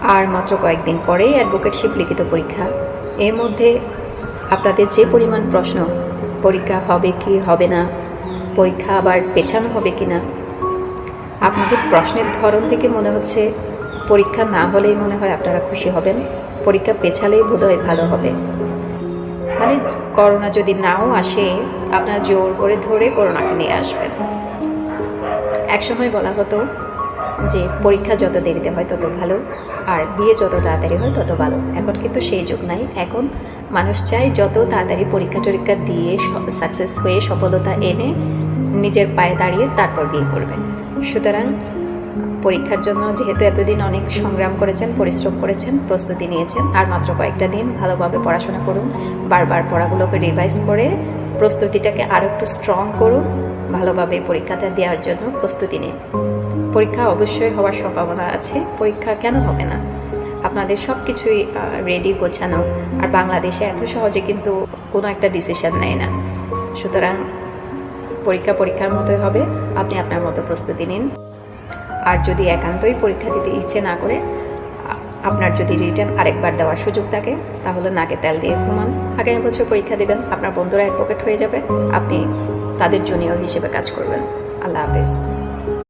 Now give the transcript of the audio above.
আর মাত্র কয়েকদিন পরেই অ্যাডভোকেটশিপ লিখিত পরীক্ষা। এর মধ্যে আপনাদের যে পরিমাণ প্রশ্ন, পরীক্ষা হবে কি হবে না, পরীক্ষা আবার পেছানো হবে কি না আপনাদের প্রশ্নের ধরন থেকে মনে হচ্ছে পরীক্ষা না হলেই মনে হয় আপনারা খুশি হবেন, পরীক্ষা পেছালেই বোধহয় ভালো হবে। মানে করোনা যদি নাও আসে, আপনারা জোর করে ধরে করোনাকে নিয়ে আসবেন। একসময় বলা হতো যে পরীক্ষা যত দেরিতে হয় তত ভালো, আর বিয়ে যত তাড়াতাড়ি হয় তত ভালো। এখন কিন্তু সেই যুগ নাই। এখন মানুষ চায় যত তাড়াতাড়ি পরীক্ষা টরীক্ষা দিয়ে সাকসেস হয়ে সফলতা এনে নিজের পায়ে দাঁড়িয়ে তারপর বিয়ে করবে। সুতরাং পরীক্ষার জন্য যেহেতু এতদিন অনেক সংগ্রাম করেছেন, পরিশ্রম করেছেন, প্রস্তুতি নিয়েছেন, আর মাত্র কয়েকটা দিন ভালোভাবে পড়াশোনা করুন, বারবার পড়াগুলোকে রিভাইজ করে প্রস্তুতিটাকে আরও একটু স্ট্রং করুন, ভালোভাবে পরীক্ষাটা দেওয়ার জন্য প্রস্তুতি নিন। পরীক্ষা অবশ্যই হওয়ার সম্ভাবনা আছে। পরীক্ষা কেন হবে না? আপনাদের সব কিছুই রেডি গোছানো। আর বাংলাদেশে এত সহজে কিন্তু কোনো একটা ডিসিশন নেয় না। সুতরাং পরীক্ষা পরীক্ষার মতোই হবে। আপনি আপনার মতো প্রস্তুতি নিন। আর যদি একান্তই পরীক্ষা দিতে ইচ্ছে না করে, আপনার যদি রিটার্ন আরেকবার দেওয়ার সুযোগ থাকে, তাহলে নাকে তেল দিয়ে ঘুমান। আগামী বছর পরীক্ষা দেবেন, আপনার বন্ধুরা অ্যাডভোকেট হয়ে যাবে। আপনি তাদের জুনিয়র হিসেবে কাজ করবেন। আল্লাহ হাফেজ।